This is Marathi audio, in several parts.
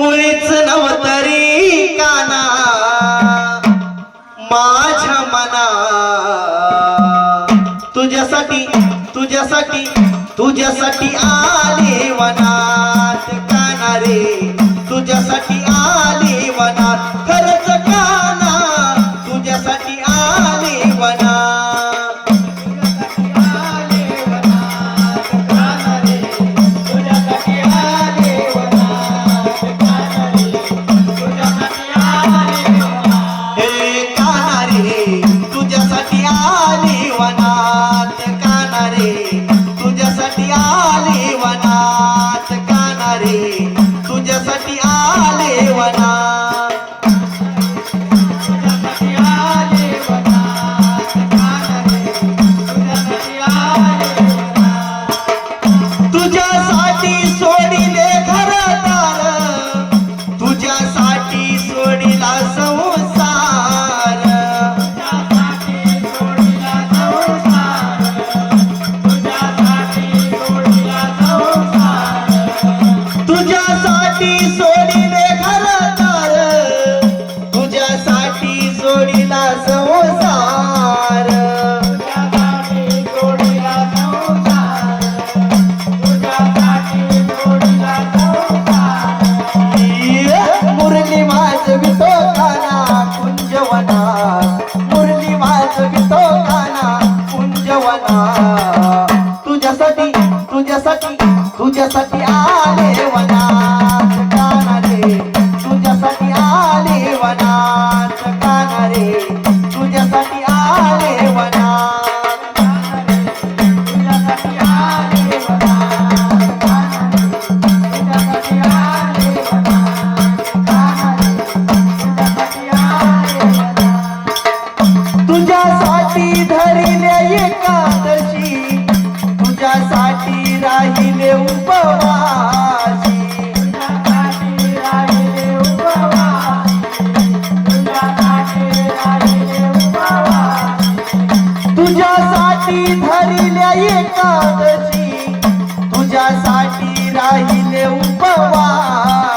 मुळीच नवतरी काना. माझ्या मना. तुझ्यासाठी तुझ्यासाठी तुझ्यासाठी आले वनात काना रे. तुझ्यासाठी आले तुझ्यासाठी सोडिले कुंजवना तुझ्यासाठी तुझ्यासाठी तुझ्यासाठी आले राहिले उपवासी. तुझ्यासाठी धरिले एकादशी. तुझ्यासाठी राहिले उपवासी.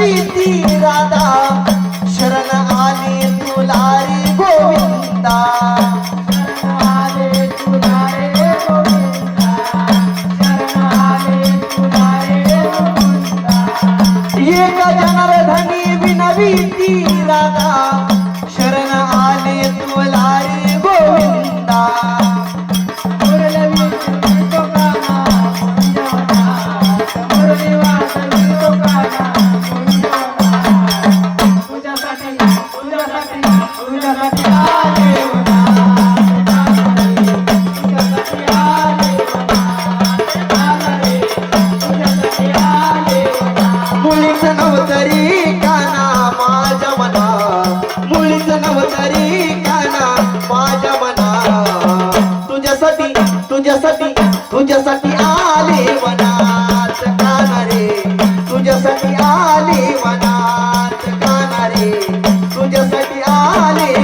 धनी विनवीती राधा शरण आली तुलारी गोविंदा. एक जनर धनी विनवी ती राधा. तुझ्यासाठी आले